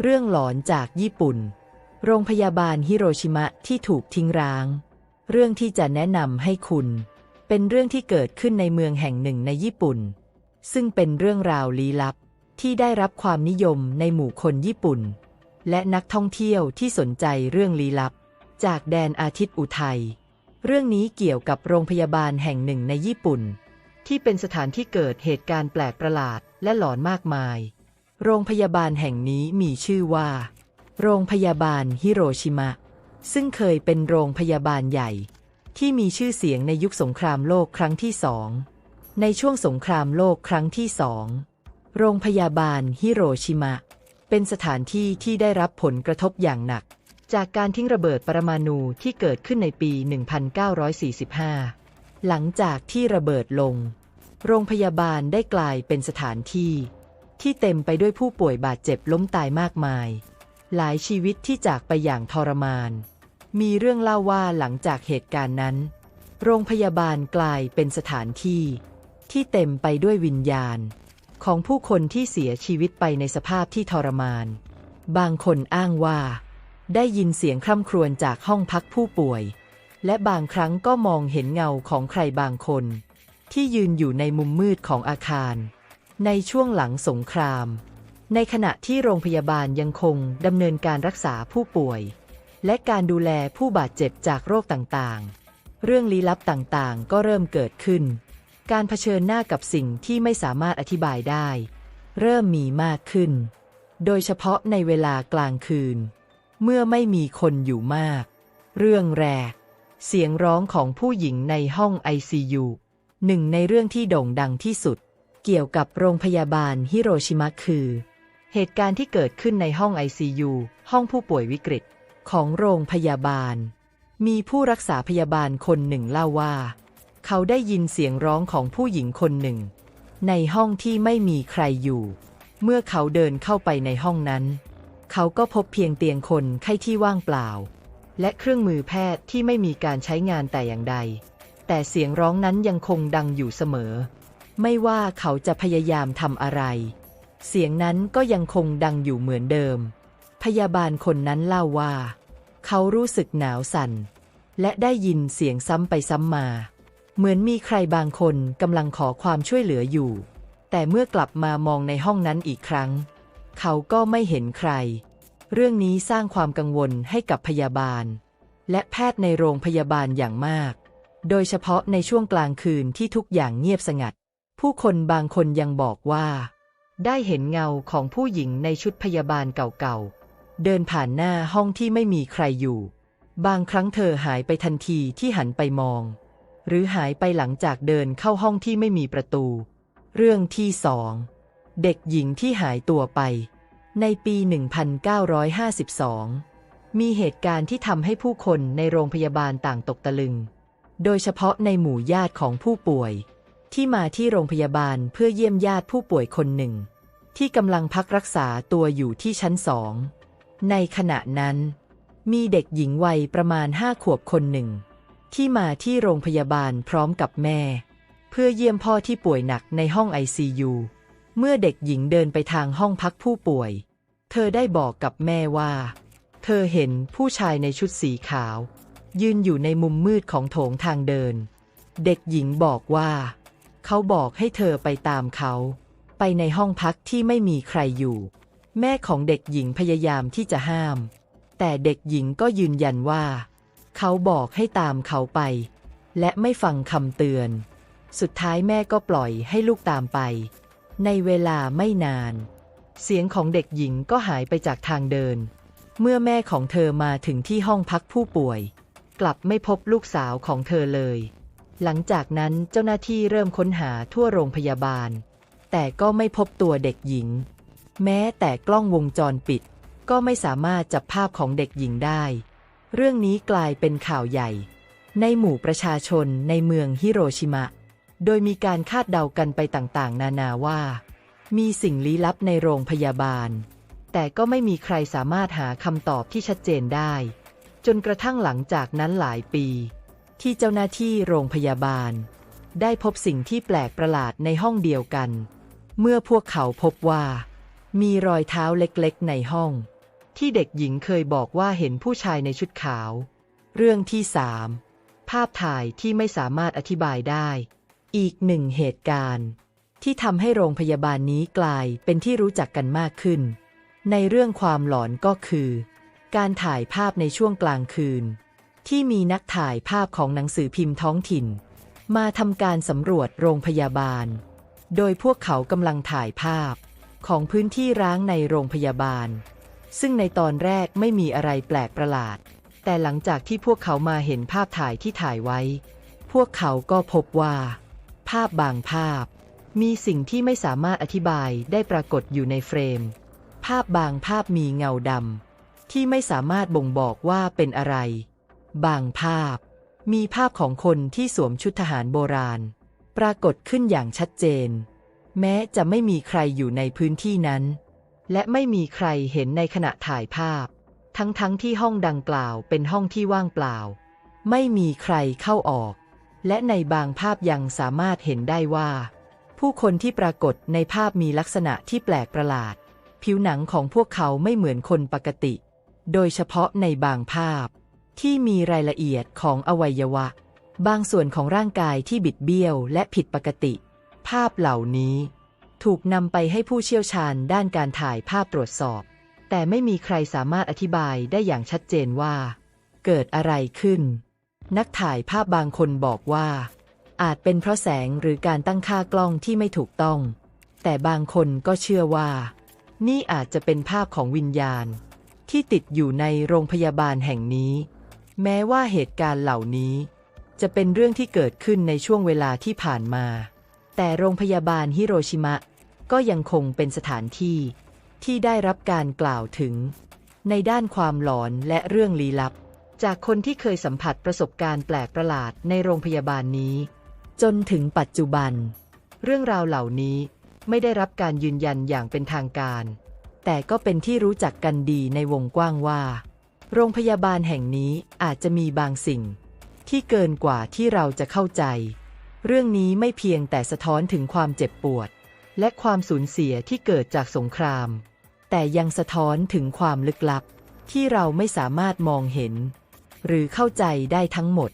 เรื่องหลอนจากญี่ปุ่น โรงพยาบาลฮิโรชิมะที่ถูกทิ้งร้าง เรื่องที่จะแนะนำให้คุณ เป็นเรื่องที่เกิดขึ้นในเมืองแห่งหนึ่งในญี่ปุ่น ซึ่งเป็นเรื่องราวลี้ลับที่ได้รับความนิยมในหมู่คนญี่ปุ่น และนักท่องเที่ยวที่สนใจเรื่องลี้ลับ จากแดนอาทิตย์อุทัย เรื่องนี้เกี่ยวกับโรงพยาบาลแห่งหนึ่งในญี่ปุ่น ที่เป็นสถานที่เกิดเหตุการณ์แปลกประหลาดและหลอนมากมาย โรงพยาบาลแห่งนี้มีชื่อว่า โรงพยาบาลฮิโรชิมะ ซึ่งเคยเป็นโรงพยาบาลใหญ่ ที่มีชื่อเสียงในยุคสงครามโลกครั้งที่สอง ในช่วงสงครามโลกครั้งที่สอง โรงพยาบาลฮิโรชิมะ เป็นสถานที่ที่ได้รับผลกระทบอย่างหนัก จากการทิ้งระเบิดปรมาณูที่เกิดขึ้นในปี 1945 หลังจากที่ระเบิดลง โรงพยาบาลได้กลายเป็นสถานที่ ที่เต็มไปด้วยผู้ป่วยบาดเจ็บล้มตายมากมาย หลายชีวิตที่จากไปอย่างทรมาน มีเรื่องเล่าว่าหลังจากเหตุการณ์นั้น โรงพยาบาลกลายเป็นสถานที่ ที่เต็มไปด้วยวิญญาณ ของผู้คนที่เสียชีวิตไปในสภาพที่ทรมาน บางคนอ้างว่า ได้ยินเสียงคร่ำครวญจากห้องพักผู้ป่วย และบางครั้งก็มองเห็นเงาของใครบางคน ที่ยืนอยู่ในมุมมืดของอาคาร ในช่วงหลังสงคราม ในขณะที่โรงพยาบาลยังคงดำเนินการรักษาผู้ป่วย และการดูแลผู้บาดเจ็บจากโรคต่างๆ เรื่องลี้ลับต่างๆ ก็เริ่มเกิดขึ้น การเผชิญหน้ากับสิ่งที่ไม่สามารถอธิบายได้ เริ่มมีมากขึ้น โดยเฉพาะในเวลากลางคืน เมื่อไม่มีคนอยู่มาก เรื่องแรก เสียงร้องของผู้หญิงในห้อง ICU หนึ่งในเรื่องที่โด่งดังที่สุด เกี่ยวกับโรงพยาบาลฮิโรชิมะคือ เหตุการณ์ที่เกิดขึ้นในห้อง ICU ห้องผู้ป่วยวิกฤต ของโรงพยาบาล มีผู้รักษาพยาบาลคนหนึ่งเล่าว่า เขาได้ยินเสียงร้องของผู้หญิงคนหนึ่ง ในห้องที่ไม่มีใครอยู่ เมื่อเขาเดินเข้าไปในห้องนั้น เขาก็พบเพียงเตียงคนไข้ที่ว่างเปล่า และเครื่องมือแพทย์ที่ไม่มีการใช้งานแต่อย่างใด แต่เสียงร้องนั้นยังคงดังอยู่เสมอ ไม่ว่าเขาจะพยายามทำอะไร เสียงนั้นก็ยังคงดังอยู่เหมือนเดิม พยาบาลคนนั้นเล่าว่า เขารู้สึกหนาวสั่น และได้ยินเสียงซ้ำไปซ้ำมา เหมือนมีใครบางคนกำลังขอความช่วยเหลืออยู่ แต่เมื่อกลับมามองในห้องนั้นอีกครั้ง เขาก็ไม่เห็นใคร เรื่องนี้สร้างความกังวลให้กับพยาบาล และแพทย์ในโรงพยาบาลอย่างมาก โดยเฉพาะในช่วงกลางคืนที่ทุกอย่างเงียบสงัด ผู้คนบางคนยังบอกว่า ได้เห็นเงาของผู้หญิงในชุดพยาบาลเก่าๆ เดินผ่านหน้าห้องที่ไม่มีใครอยู่ บางครั้งเธอหายไปทันทีที่หันไปมอง หรือหายไปหลังจากเดินเข้าห้องที่ไม่มีประตู เรื่องที่สองเด็กหญิงที่หายตัวไป ในปี 1952 มีเหตุการณ์ที่ทำให้ผู้คนในโรงพยาบาลต่างตกตะลึง โดยเฉพาะในหมู่ญาติของผู้ป่วย ที่มาที่โรงพยาบาลเพื่อเยี่ยมญาติผู้ป่วยคนหนึ่ง ที่กำลังพักรักษาตัวอยู่ที่ชั้นสอง ในขณะนั้น มีเด็กหญิงวัยประมาณห้าขวบคนหนึ่ง ที่มาที่โรงพยาบาลพร้อมกับแม่ เพื่อเยี่ยมพ่อที่ป่วยหนักในห้อง ICU เมื่อเด็กหญิงเดินไปทางห้องพักผู้ป่วย เธอได้บอกกับแม่ว่า เธอเห็นผู้ชายในชุดสีขาว ยืนอยู่ในมุมมืดของโถงทางเดิน เด็กหญิงบอกว่า เขาบอกให้เธอไปตามเขา ไปในห้องพักที่ไม่มีใครอยู่ แม่ของเด็กหญิงพยายามที่จะห้าม แต่เด็กหญิงก็ยืนยันว่า เขาบอกให้ตามเขาไป และไม่ฟังคำเตือน สุดท้ายแม่ก็ปล่อยให้ลูกตามไป ในเวลาไม่นาน เสียงของเด็กหญิงก็หายไปจากทางเดิน เมื่อแม่ของเธอมาถึงที่ห้องพักผู้ป่วย กลับไม่พบลูกสาวของเธอเลย หลังจากนั้นเจ้าหน้าที่เริ่มค้นหาทั่วโรงพยาบาล แต่ก็ไม่พบตัวเด็กหญิง แม้แต่กล้องวงจรปิด ก็ไม่สามารถจับภาพของเด็กหญิงได้ เรื่องนี้กลายเป็นข่าวใหญ่ ในหมู่ประชาชนในเมืองฮิโรชิมะ โดยมีการคาดเดากันไปต่างๆ นานาว่า มีสิ่งลี้ลับในโรงพยาบาล แต่ก็ไม่มีใครสามารถหาคำตอบที่ชัดเจนได้ จนกระทั่งหลังจากนั้นหลายปี ที่เจ้าหน้าที่โรงพยาบาล ได้พบสิ่งที่แปลกประหลาดในห้องเดียวกัน เมื่อพวกเขาพบว่า มีรอยเท้าเล็กๆในห้อง ที่เด็กหญิงเคยบอกว่าเห็นผู้ชายในชุดขาว เรื่องที่สามภาพถ่ายที่ไม่สามารถอธิบายได้ อีกหนึ่งเหตุการณ์ ที่ทำให้โรงพยาบาลนี้กลายเป็นที่รู้จักกันมากขึ้น ในเรื่องความหลอนก็คือ การถ่ายภาพในช่วงกลางคืน ที่มีนักถ่ายภาพของหนังสือพิมพ์ท้องถิ่น มาทำการสำรวจโรงพยาบาล โดยพวกเขากำลังถ่ายภาพของพื้นที่ร้างในโรงพยาบาล ซึ่งในตอนแรกไม่มีอะไรแปลกประหลาด แต่หลังจากที่พวกเขามาเห็นภาพถ่ายที่ถ่ายไว้ พวกเขาก็พบว่า ภาพบางภาพ มีสิ่งที่ไม่สามารถอธิบายได้ปรากฏอยู่ในเฟรม ภาพบางภาพมีเงาดำที่ไม่สามารถบ่งบอกว่าเป็นอะไร บางภาพ มีภาพของคนที่สวมชุดทหารโบราณ ปรากฏขึ้นอย่างชัดเจน แม้จะไม่มีใครอยู่ในพื้นที่นั้น และไม่มีใครเห็นในขณะถ่ายภาพ ทั้งๆทที่ห้องดังกล่าวเป็นห้องที่ว่างเปล่า ไม่มีใครเข้าออก และในบางภาพยังสามารถเห็นได้ว่า ผู้คนที่ปรากฏในภาพมีลักษณะที่แปลกประหลาด ผิวหนังของพวกเขาไม่เหมือนคนปกติ โดยเฉพาะในบางภาพ ที่มีรายละเอียดของอวัยวะ บางส่วนของร่างกายที่บิดเบี้ยวและผิดปกติ ภาพเหล่านี้ ถูกนำไปให้ผู้เชี่ยวชาญด้านการถ่ายภาพตรวจสอบ แต่ไม่มีใครสามารถอธิบายได้อย่างชัดเจนว่า เกิดอะไรขึ้น นักถ่ายภาพบางคนบอกว่า อาจเป็นเพราะแสงหรือการตั้งค่ากล้องที่ไม่ถูกต้อง แต่บางคนก็เชื่อว่า นี่อาจจะเป็นภาพของวิญญาณ ที่ติดอยู่ในโรงพยาบาลแห่งนี้ แม้ว่าเหตุการณ์เหล่านี้ จะเป็นเรื่องที่เกิดขึ้นในช่วงเวลาที่ผ่านมา แต่โรงพยาบาลฮิโรชิมะ ก็ยังคงเป็นสถานที่ ที่ได้รับการกล่าวถึง ในด้านความหลอนและเรื่องลี้ลับ จากคนที่เคยสัมผัสประสบการณ์แปลกประหลาดในโรงพยาบาลนี้ จนถึงปัจจุบัน เรื่องราวเหล่านี้ไม่ได้รับการยืนยันอย่างเป็นทางการ แต่ก็เป็นที่รู้จักกันดีในวงกว้างว่า โรงพยาบาลแห่งนี้อาจจะมีบางสิ่ง ที่เกินกว่าที่เราจะเข้าใจ เรื่องนี้ไม่เพียงแต่สะท้อนถึงความเจ็บปวด และความสูญเสียที่เกิดจากสงคราม แต่ยังสะท้อนถึงความลึกลับ ที่เราไม่สามารถมองเห็น หรือเข้าใจได้ทั้งหมด